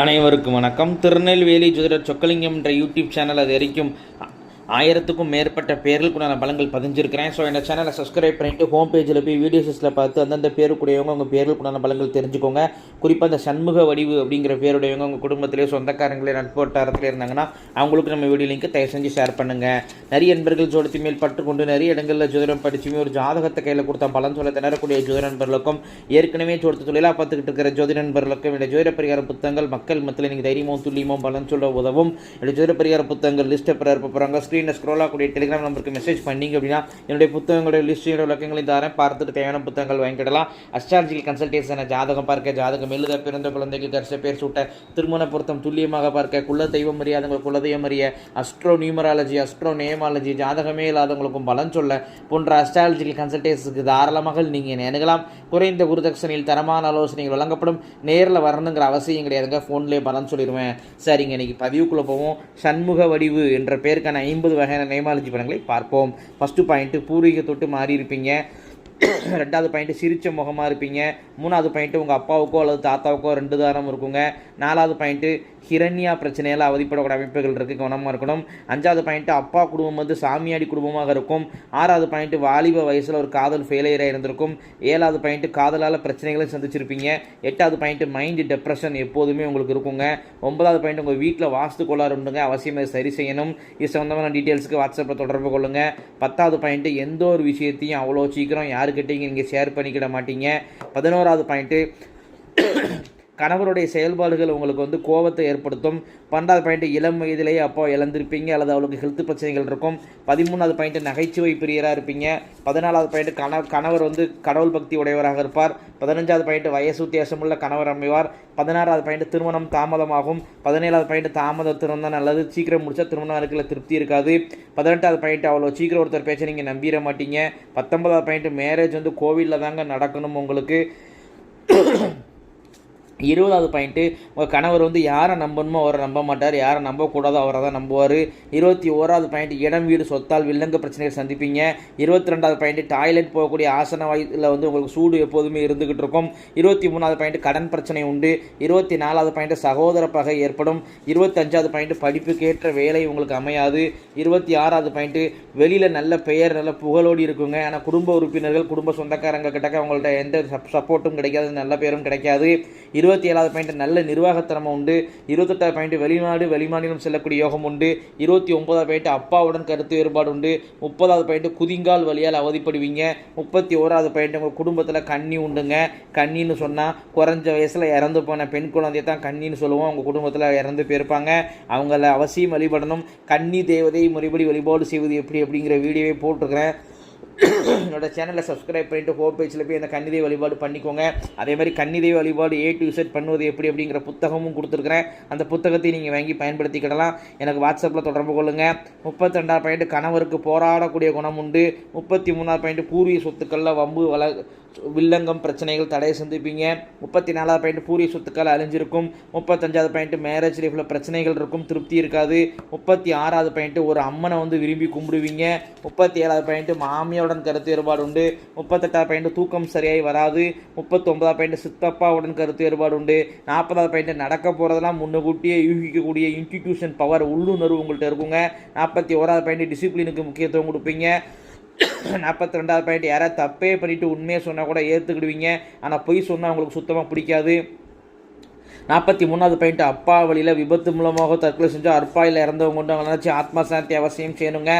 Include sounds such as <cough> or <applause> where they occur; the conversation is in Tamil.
அனைவருக்கும் வணக்கம். திருநெல்வேலி ஜோதிடர் சொக்கலிங்கம் என்ற யூடியூப் சேனல் அது வரைக்கும் ஆயிரத்துக்கும் மேற்பட்ட பேர்களுக்குண்டான பலங்கள் பதிஞ்சிருக்கிறேன். ஸோ இந்த சேனலை சப்ஸ்கிரைப் பண்ணிவிட்டு ஹோம் பேஜில் போய் வீடியோஸில் பார்த்து அந்தந்த பேருக்குடையவங்க உங்கள் பேர்களுக்குண்டான பலங்கள் தெரிஞ்சுக்கோங்க. குறிப்பாக அந்த சண்முக வடிவு அப்படிங்கிற பேருடையவங்க உங்கள் குடும்பத்திலே சொந்தக்காரங்களே நட்பு வட்டாரத்தில் இருந்தாங்கன்னா அவங்களுக்கு நம்ம வீடியோ லிங்க் தயவு செஞ்சு ஷேர் பண்ணுங்கள் நிறைய நண்பர்கள் ஜோடத்தி மேல் பட்டுக்கொண்டு நிறைய இடங்களில் ஜோதிடம் படிச்சுமே ஒரு ஜாதகத்தை கையில் கொடுத்தா பலன் சொல்ல திணறக்கூடிய ஜோதி நண்பர்களுக்கும் ஏற்கனவே ஜோடத்து தொழிலாக பார்த்துக்கிட்டு இருக்கிற ஜோதி நண்பர்களுக்கும் இந்த ஜோதிட பரிகார புத்தகங்கள் மக்கள் மத்தியில் நீங்கள் தைரியமும் துல்லியமும் பலன் சொல்ல உதவும். இந்த ஜோதிட பரிகார புத்தகங்கள் லிஸ்ட்டை பிறப்பு போகிறாங்க ஸ்க்ரீனில் ஸ்க்ரோல் ஆகக்கூடிய டெலிகிராம் நம்பருக்கு மெசேஜ் பண்ணீங்க அப்படின்னா என்னுடைய புத்தகங்களுடைய லிஸ்ட்டோட விளக்கங்களையும் தரேன். பார்த்துட்டு தேவையான புத்தகங்கள் வாங்கிக்கிடலாம். அஸ்ட்ராலஜிக்கல் கன்சல்டேஷனை ஜாதகம் பார்க்க ஜாதகம் எழுத பிறந்த குழந்தைக்கு கரிச பேர் சூட்ட திருமண பொருத்தம் துல்லியமாக பார்க்க குல தெய்வம் அறியாதவங்களுக்கு குலதெய்வம் அறிய அஸ்ட்ரோ நியூமராலஜி அஸ்ட்ரோ நேமாலஜி ஜாதகமே இல்லாதவங்களுக்கும் பலன் சொல்ல போன்ற அஸ்ட்ராலஜிக்கல் கன்சல்டேஷனுக்கு தாராளமாக நீங்கள் நினைக்கலாம் குறைந்த குருதட்சணையில் தரமான ஆலோசனைகள் வழங்கப்படும். நேரில் வரணுங்கிற அவசியம் கிடையாதுங்க. ஃபோன்லேயே பலன் சொல்லிடுவேன் சரிங்க இன்னைக்கு பதிவுக்குள்ளே போவோம். சண்முக வடிவு என்ற பேருக்கான ஐம்பது வகையான நேமாலஜி படங்களை பார்ப்போம். ஃபஸ்ட்டு பாயிண்ட்டு பூர்வீக தொட்டு மாறி இருப்பீங்க <coughs> ரெண்டாவது பாயிண்ட்டு சிரித்த முகமாக இருப்பீங்க. மூணாவது பாயிண்ட்டு உங்கள் அப்பாவுக்கோ அல்லது தாத்தாவுக்கோ ரெண்டு தாரம் இருக்குங்க. நாலாவது பாயிண்ட்டு ஹிரண்யா பிரச்சனையால் அவதிப்படக்கூடிய அமைப்புகள் இருக்குது கவனமாக இருக்கணும். அஞ்சாவது பாயிண்ட்டு அப்பா குடும்பம் வந்து சாமியாடி குடும்பமாக இருக்கும். ஆறாவது பாயிண்ட்டு வாலிப வயசில் ஒரு காதல் ஃபெயிலியராக இருந்திருக்கும். ஏழாவது பாயிண்ட்டு காதலால் பிரச்சனைகளை சந்திச்சிருப்பீங்க. எட்டாவது பாயிண்ட்டு மைண்டு டெப்ரெஷன் எப்போதுமே உங்களுக்கு இருக்குங்க. ஒன்பதாவது பாயிண்ட் உங்கள் வீட்டில் வாஸ்து கோளாறு உண்டுங்க. அவசியம் அதை சரி செய்யணும். இது சம்மந்தமான டீட்டெயில்ஸுக்கு வாட்ஸ்அப்பில் தொடர்பு கொள்ளுங்கள் பத்தாவது பாயிண்ட்டு எந்த ஒரு விஷயத்தையும் அவ்வளோ சீக்கிரம் யார் யாருக்கிட்டையும் நீங்கள் ஷேர் பண்ணிக்கிட மாட்டீங்க. பதினோராவது பாயிண்ட்டு கணவருடைய செயல்பாடுகள் உங்களுக்கு வந்து கோபத்தை ஏற்படுத்தும். பன்னெண்டாவது பாயிண்ட் இளம் வயதிலேயே அப்போ இழந்திருப்பீங்க அல்லது அவளுக்கு ஹெல்த் பிரச்சனைகள் இருக்கும். பதிமூணாவது பாயிண்ட் நகைச்சுவை பிரியராக இருப்பீங்க. பதினாலாவது பாயிண்ட் கண கணவர் வந்து கடவுள் பக்தி உடையவராக இருப்பார். பதினஞ்சாவது பாயிண்ட் வயசு வித்தியாசமுள்ள கணவர் அமைவார். பதினாறாவது பாயிண்ட் திருமணம் தாமதமாகும். பதினேழாவது பாயிண்ட் தாமத திருமணம் தான் நல்லது. சீக்கிரம் முடிச்சா திருமணம் இருக்கிற திருப்தி இருக்காது. பதினெட்டாவது பாயிண்ட் அவ்வளோ சீக்கிரம் ஒருத்தர் பேச்சை நீங்கள் நம்பிட மாட்டீங்க. பத்தொன்பதாவது பாயிண்ட் மேரேஜ் வந்து கோவிலில் தாங்க நடக்கணும் உங்களுக்கு. இருபதாவது பாயிண்ட்டு உங்கள் கணவர் வந்து யாரை நம்பணுமோ அவரை நம்ப மாட்டார். யாரை நம்பக்கூடாதோ அவரை தான் நம்புவார். இருபத்தி ஓராவது பாயிண்ட் இடம் வீடு சொத்தால் வில்லங்க பிரச்சனைகள் சந்திப்பீங்க. இருபத்தி ரெண்டாவது பாயிண்ட் டாய்லெட் போகக்கூடிய ஆசன வயதில் வந்து உங்களுக்கு சூடு எப்போதுமே இருந்துக்கிட்டு இருக்கும். இருபத்தி மூணாவது பாயிண்ட் கடன் பிரச்சனை உண்டு. இருபத்தி நாலாவது பாயிண்ட் சகோதர பகை ஏற்படும். இருபத்தஞ்சாவது பாயிண்ட் படிப்புக்கேற்ற வேலை உங்களுக்கு அமையாது. இருபத்தி ஆறாவது பாயிண்ட்டு வெளியில் நல்ல பெயர் நல்ல புகழோடு இருக்குங்க. ஆனால் குடும்ப உறுப்பினர்கள் குடும்ப சொந்தக்காரங்க கிட்டக்க அவங்கள்ட்ட எந்த சப்போர்ட்டும் கிடைக்காது. நல்ல பேரும் கிடைக்காது. இருபத்தி ஏழாவது பாயிண்ட் நல்ல நிர்வாகத்திறமை உண்டு. இருபத்தெட்டாவது பாயிண்ட் வெளிநாடு வெளிமாநிலம் செல்லக்கூடிய யோகம் உண்டு. இருபத்தி ஒன்பதாவது பாயிண்ட் அப்பாவுடன் கருத்து வேறுபாடு உண்டு. முப்பதாவது பாயிண்ட் குதிங்கால் வழியால் அவதிப்படுவீங்க. முப்பத்தி ஓராவது பாயிண்ட் உங்கள் குடும்பத்தில் கண்ணி உண்டுங்க. கண்ணின்னு சொன்னால் குறைஞ்ச வயசில் இறந்து போன பெண் குழந்தைய தான் கண்ணின்னு சொல்லுவோம். உங்கள் குடும்பத்தில் இறந்து போயிருப்பாங்க. அவங்கள அவசியம் வழிபடணும். கன்னி தேவதை முறைப்படி வழிபாடு செய்வது எப்படி அப்படிங்கிற வீடியோவே போட்டிருக்கிறேன். என்னோட சேனலை சப்ஸ்கிரைப் பண்ணிட்டு ஹோம் பேஜில் போய் அந்த கன்னிதை வழிபாடு பண்ணிக்கோங்க. அதே மாதிரி கன்னிதை வழிபாடு ஏ டு செட் பண்ணுவது எப்படி அப்படிங்கிற புத்தகமும் கொடுத்துருக்குறேன். அந்த புத்தகத்தை நீங்கள் வாங்கி பயன்படுத்திக்கிடலாம். எனக்கு வாட்ஸ்அப்பில் தொடர்பு கொள்ளுங்கள் முப்பத்தி ரெண்டாவது பாயிண்ட் கணவருக்கு போராடக்கூடிய குணம் உண்டு. முப்பத்தி மூணாவது பாயிண்ட் பூர்வீக சொத்துக்களில் வம்பு வள வில்லங்கம் பிரச்சனைகள் தடையை சந்திப்பீங்க. முப்பத்தி நாலாவது பாயிண்ட் பூரிய சொத்துக்கள் அழிஞ்சிருக்கும். முப்பத்தஞ்சாவது பாயிண்ட் மேரேஜ் லைஃப்பில் பிரச்சனைகள் இருக்கும். திருப்தி இருக்காது. முப்பத்தி ஆறாவது பாயிண்ட் ஒரு அம்மனை வந்து விரும்பி கும்பிடுவீங்க. முப்பத்தி ஏழாவது பாயிண்ட் மாமியாருடன் கருத்து வேறுபாடு உண்டு. முப்பத்தெட்டாவது பாயிண்ட் தூக்கம் சரியாகி வராது. முப்பத்தொன்பதாவது பாயிண்ட் சித்தப்பாவுடன் கருத்து வேறுபாடு உண்டு. நாற்பதாவது பாயிண்ட் நடக்க போகிறதெல்லாம் முன்னுக்கூட்டியே யூகிக்கக்கூடிய இன்ஸ்டிடியூஷன் பவர் உள்ளுணர்வு உங்கள்கிட்ட இருக்குங்க. நாற்பத்தி ஓராவது பாயிண்ட் டிசிப்ளினுக்கு முக்கியத்துவம் கொடுப்பீங்க. நாற்பத்தி ரெண்டாவது பாயிண்ட் யாராவது தப்பே பண்ணிவிட்டு உண்மையை சொன்னால் கூட ஏற்றுக்கிடுவீங்க ஆனால் பொய் சொன்னால் உங்களுக்கு சுத்தமாக பிடிக்காது. நாற்பத்தி மூணாவது பாயிண்ட் அப்பா வழியில் விபத்து மூலமாக தற்கொலை செஞ்சு அற்பாயில் இறந்தவங்க கொண்டு அவங்க நினச்சி ஆத்மா சாந்தி அவசியம் செய்யணுங்க.